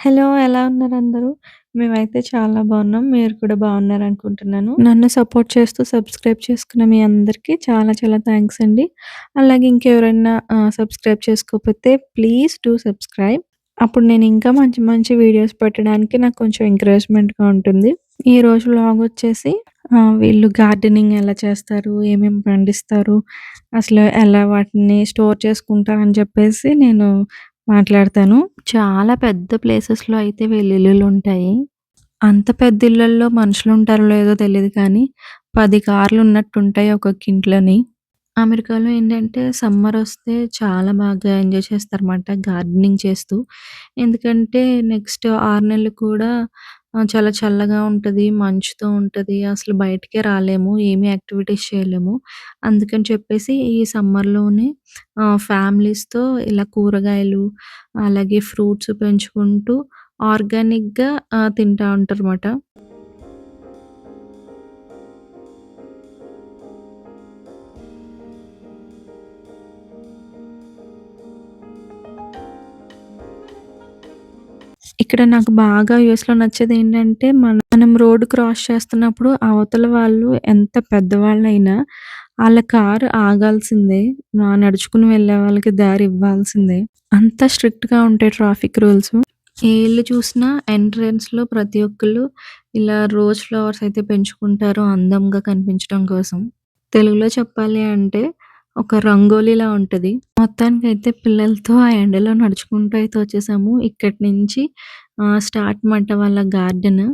Hello! ఎలా ఉన్నారు అందరూ? మేమైతే చాలా బాగున్నాం మీరు కూడా బావున్నారనుకుంటున్నాను. నన్ను సపోర్ట్ చేస్తూ సబ్స్క్రైబ్ చేసుకున్న మీ అందరికీ చాలా చాలా థ్యాంక్స్ అండి. అలాగే ఇంకెవరైనా ఆహ్, సబ్స్క్రైబ్ చేసుకోకపోతే ప్లీజ్ డూ సబ్స్క్రైబ్. అప్పుడు నేను ఇంకా మంచి మంచి వీడియోస్ పెట్టడానికి నాకు కొంచెం ఎంకరేజ్‌మెంట్‌గా ఉంటుంది. ఈరోజు వ్లాగ్ వచ్చేసి ఆహ్, వీళ్ళు గార్డెనింగ్ ఎలా చేస్తారు? ఏమేమి పండిస్తారు? అసలు ఎలా వాటిని స్టోర్ చేసుకుంటారని చెప్పేసి నేను మాట్లాడతాను. చాలా పెద్ద ప్లేసెస్‌లో అయితే వీళ్ళ ఇల్లులుంటాయి. అంత పెద్ద ఇళ్ళలో మనుషులు ఉంటారో లేదో తెలియదు కానీ పది కార్లు ఉన్నట్టు ఉంటాయి ఒక్కొక్క ఇంట్లోని. అమెరికాలో ఏంటంటే సమ్మర్ వస్తే చాలా బాగా ఎంజాయ్ చేస్తారన్నమాట గార్డెనింగ్ చేస్తూ. ఎందుకంటే నెక్స్ట్ ఆరు నెలలు కూడా చాలా చల్లగా ఉంటది. మంచుతో ఉంటది. అసలు బయటికే రాలేము. ఏమి యాక్టివిటీస్ చేయలేము. అందుకని చెప్పేసి ఈ సమ్మర్‌లోనే ఆహ్, ఫ్యామిలీస్‌తో ఇలా కూరగాయలు, అలాగే ఫ్రూట్స్ పెంచుకుంటూ ఆర్గానిక్‌గా ఆహ్, తింటా ఉంటారన్నమాట. ఇక్కడ నాకు బాగా యూఎస్‌లో నచ్చేదేంటంటే మన మనం రోడ్ క్రాస్ చేస్తున్నప్పుడు అవతల వాళ్ళు ఎంత పెద్దవాళ్ళైనా వాళ్ళ కారు ఆగాల్సిందే. నడుచుకుని వెళ్ళే వాళ్ళకి దారి ఇవ్వాల్సిందే. అంత స్ట్రిక్ట్‌గా ఉంటాయి ట్రాఫిక్ రూల్స్. ఏ ఇల్లు చూసినా ఎంట్రన్స్‌లో ప్రతి ఒక్కళ్ళు ఇలా రోజ్ ఫ్లవర్స్ అయితే పెంచుకుంటారు అందంగా కనిపించడం కోసం. తెలుగులో చెప్పాలి అంటే ఒక రంగోలీలా ఉంటది. మొత్తానికి అయితే పిల్లలతో ఆ ఎండలో నడుచుకుంటూ అయితే వచ్చేసాము. ఇక్కడి నుంచి ఆహ్, స్టార్ట్ మాట వాళ్ళ గార్డెన్.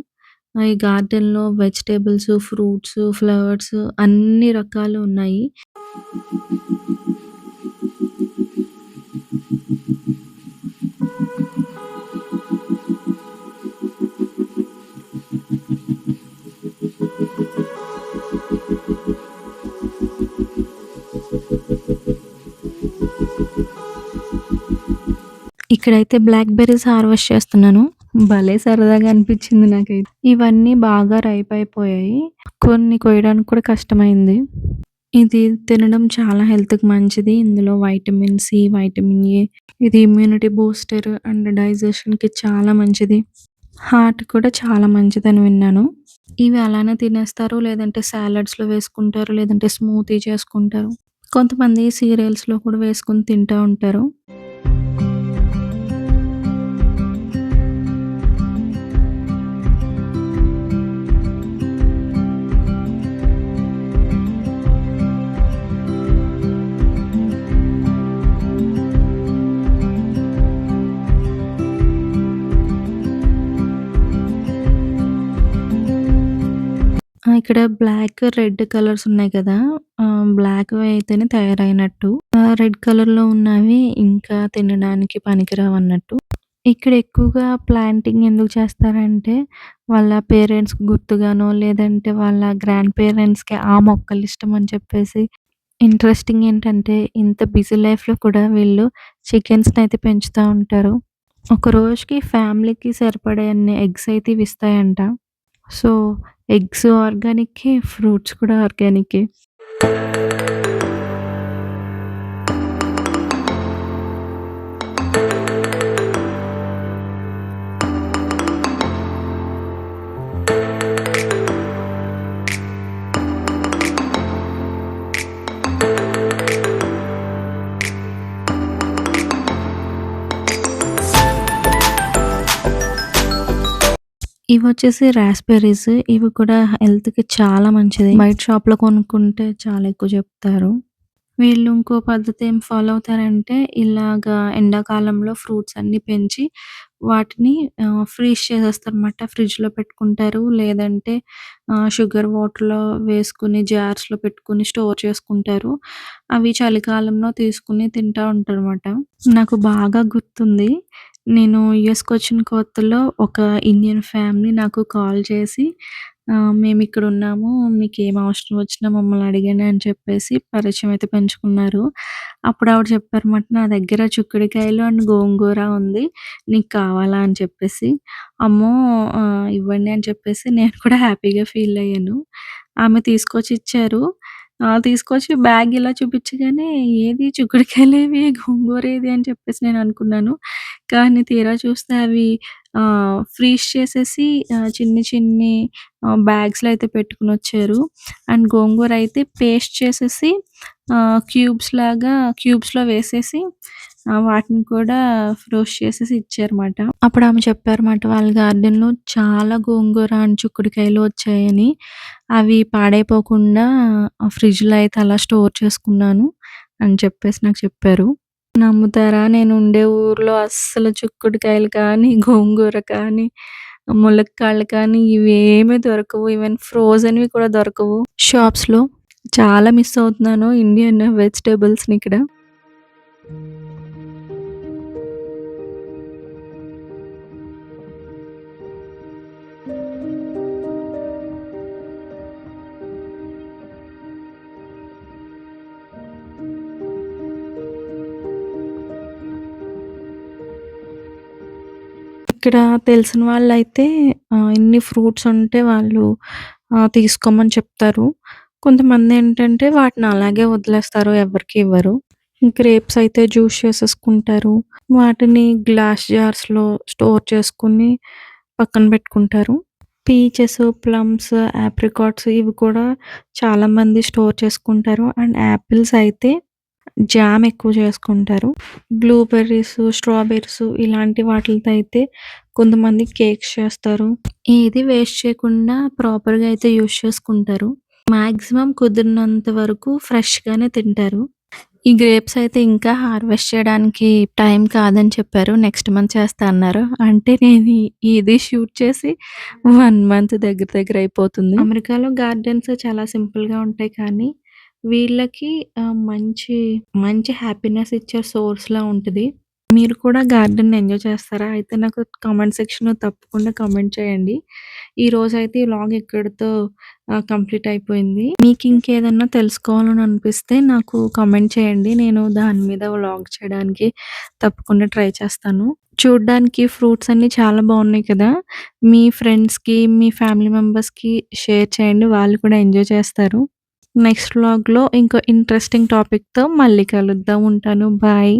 ఈ గార్డెన్‌లో వెజిటబుల్స్, ఫ్రూట్స్, ఫ్లవర్స్ అన్ని రకాలు ఉన్నాయి. ఇక్కడైతే బ్లాక్ బెర్రీస్ హార్వెస్ట్ చేస్తున్నాను. భలే సరదాగా అనిపించింది నాకైతే. ఇవన్నీ బాగా రైప్ అయిపోయాయి. కొన్ని కొయ్యడానికి కూడా కష్టమైంది. ఇది తినడం చాలా హెల్త్‌కి మంచిది. ఇందులో వైటమిన్ సి, వైటమిన్ ఏ ఇది ఇమ్యూనిటీ బూస్టర్ అండ్ డైజెషన్‌కి చాలా మంచిది. హార్ట్ కూడా చాలా మంచిదని విన్నాను. ఇవి అలానే తినేస్తారు. లేదంటే సాలడ్స్‌లో వేసుకుంటారు. లేదంటే స్మూతీ చేసుకుంటారు. కొంతమంది సీరియల్స్‌లో కూడా వేసుకొని తింటా ఉంటారు. ఇక్కడ బ్లాక్, రెడ్ కలర్స్ ఉన్నాయి కదా! బ్లాక్ అయితేనే తయారైనట్టు. రెడ్ కలర్లో ఉన్నవి ఇంకా తినడానికి పనికిరావు అన్నట్టు ఇక్కడ ఎక్కువగా ప్లాంటింగ్ ఎందుకు చేస్తారంటే వాళ్ళ పేరెంట్స్ గుర్తుగానో లేదంటే వాళ్ళ గ్రాండ్ పేరెంట్స్‌కి ఆ మొక్కలు ఇష్టం అని చెప్పేసి ఇంట్రెస్టింగ్ ఏంటంటే ఇంత బిజీ లైఫ్‌లో కూడా వీళ్ళు చికెన్స్‌నైతే పెంచుతా ఉంటారు. ఒక రోజుకి ఫ్యామిలీకి సరిపడే అన్ని ఎగ్స్ అయితే ఇవి ఇస్తాయంట. సో, ఎగ్స్ ఆర్గానిక్కే, ఫ్రూట్స్ కూడా ఇవి వచ్చేసి రాస్బెర్రీస్. ఇవి కూడా హెల్త్కి చాలా మంచిది. బయట షాప్‌లో కొనుక్కుంటే చాలా ఎక్కువ చెప్తారు. వీళ్ళు ఇంకో పద్ధతి ఏం ఫాలో అవుతారంటే ఇలాగా ఎండాకాలంలో ఫ్రూట్స్ అన్ని పెంచి వాటిని ఆహ్, ఫ్రీజ్ చేసేస్తారన్నమాట. ఫ్రిడ్జ్‌లో పెట్టుకుంటారు. లేదంటే ఆహ్, షుగర్ వాటర్‌లో వేసుకొని జార్స్‌లో పెట్టుకొని స్టోర్ చేసుకుంటారు. అవి చలికాలంలో తీసుకొని తింటా ఉంటారన్నమాట. నాకు బాగా గుర్తుంది. నేను యూఎస్‌కొచ్చిన కొత్తలో ఒక ఇండియన్ ఫ్యామిలీ నాకు కాల్ చేసి మేము ఇక్కడ ఉన్నాము మీకు ఏం అవసరం వచ్చినా మమ్మల్ని అడగండి" అని చెప్పేసి పరిచయం అయితే పెంచుకున్నారు. అప్పుడు ఆవిడ చెప్పారన్నమాట, "నా దగ్గర చిక్కుడుకాయలు అండ్ గోంగూర ఉంది. నీకు కావాలా?" అని చెప్పేసి. అమ్మో! ఇవ్వండి అని చెప్పేసి నేను కూడా హ్యాపీగా ఫీల్ అయ్యాను. ఆమె తీసుకొచ్చి ఇచ్చారు. ఆ! తీసుకొచ్చి బ్యాగ్ ఇలా చూపించగానే ఏది చిక్కుడుకాయలేవి, గోంగూర ఏది అని చెప్పేసి నేను అనుకున్నాను. కానీ తీరా చూస్తే అవి ఆహ్, ఫ్రీజ్ చేసేసి ఆహ్, చిన్ని చిన్ని ఆహ్, బ్యాగ్స్‌లో అయితే పెట్టుకొనొచ్చారు. అండ్ గోంగూర అయితే పేస్ట్ చేసేసి ఆహ్, క్యూబ్స్ లాగా క్యూబ్స్‌లో వేసేసి వాటిని కూడా రోస్ట్ చేసేసి ఇచ్చారన్నమాట. అప్పుడు ఆమె చెప్పారన్నమాట వాళ్ళ గార్డెన్‌లో చాలా గోంగూర అండ్ చిక్కుడుకాయలు వచ్చాయని. అవి పాడైపోకుండా ఫ్రిడ్జ్‌లో అయితే అలా స్టోర్ చేసుకున్నాను అని చెప్పేసి నాకు చెప్పారు. నమ్ముతారా నేను ఉండే ఊర్లో అస్సలు చిక్కుడుకాయలు కానీ, గోంగూర కానీ, ములక్కాడలు కానీ ఇవేమీ దొరకవు. ఈవెన్ ఫ్రోజన్వి కూడా దొరకవు షాప్స్‌లో. చాలా మిస్ అవుతున్నాను ఇండియన్ వెజిటేబుల్స్ని ఇక్కడ. ఇక్కడ తెలిసిన వాళ్ళైతే ఆహ్, ఇన్ని ఫ్రూట్స్ ఉంటే వాళ్ళు ఆహ్, తీసుకోమని చెప్తారు. కొంతమంది ఏంటంటే వాటిని అలాగే వదిలేస్తారు. ఎవరికీ ఇవ్వరు. గ్రేప్స్ అయితే జ్యూస్ చేసేసుకుంటారు. వాటిని గ్లాస్ జార్స్‌లో స్టోర్ చేసుకొని పక్కన పెట్టుకుంటారు. పీచెస్, ప్లమ్స్, ఆప్రికాట్స్ ఇవి కూడా చాలామంది స్టోర్ చేసుకుంటారు. అండ్ యాపిల్స్ అయితే జామ్ ఎక్కువ చేసుకుంటారు. బ్లూబెర్రీస్, స్ట్రాబెర్రీస్ ఇలాంటి వాటిలతో అయితే కొంతమంది కేక్స్ చేస్తారు. ఏది వేస్ట్ చేయకుండా ప్రాపర్‌గా అయితే యూస్ చేసుకుంటారు. మాక్సిమం కుదిరినంత వరకు ఫ్రెష్‌గానే తింటారు. ఈ గ్రేప్స్ అయితే ఇంకా హార్వెస్ట్ చేయడానికి టైం కాదని చెప్పారు. నెక్స్ట్ మంత్ చేస్తా అన్నారు. అంటే నేను ఇది షూట్ చేసి వన్ మంత్ దగ్గర దగ్గర అయిపోతుంది. అమెరికాలో గార్డెన్స్ చాలా సింపుల్‌గా ఉంటాయి కానీ వీళ్ళకి ఆహ్, మంచి మంచి హ్యాపీనెస్ ఇచ్చే సోర్స్‌లా ఉంటది. మీరు కూడా గార్డెన్‌ని ఎంజాయ్ చేస్తారా? అయితే నాకు కామెంట్ సెక్షన్‌లో తప్పకుండా కామెంట్ చేయండి. ఈరోజైతే ఈ వ్లాగ్ ఇక్కడితో ఆహ్, కంప్లీట్ అయిపోయింది. మీకు ఇంకేదన్నా తెలుసుకోవాలని అనిపిస్తే నాకు కామెంట్ చేయండి. నేను దాని మీద వ్లాగ్ చేయడానికి తప్పకుండా ట్రై చేస్తాను. చూడ్డానికి ఫ్రూట్స్ అన్నీ చాలా బాగున్నాయి కదా! మీ ఫ్రెండ్స్‌కి, మీ ఫ్యామిలీ మెంబర్స్‌కి షేర్ చేయండి. వాళ్ళు కూడా ఎంజాయ్ చేస్తారు. నెక్స్ట్ వ్లాగ్‌లో ఇంకో ఇంట్రెస్టింగ్ టాపిక్‌తో మళ్ళీ కలుద్దాం. ఉంటాను. బాయ్.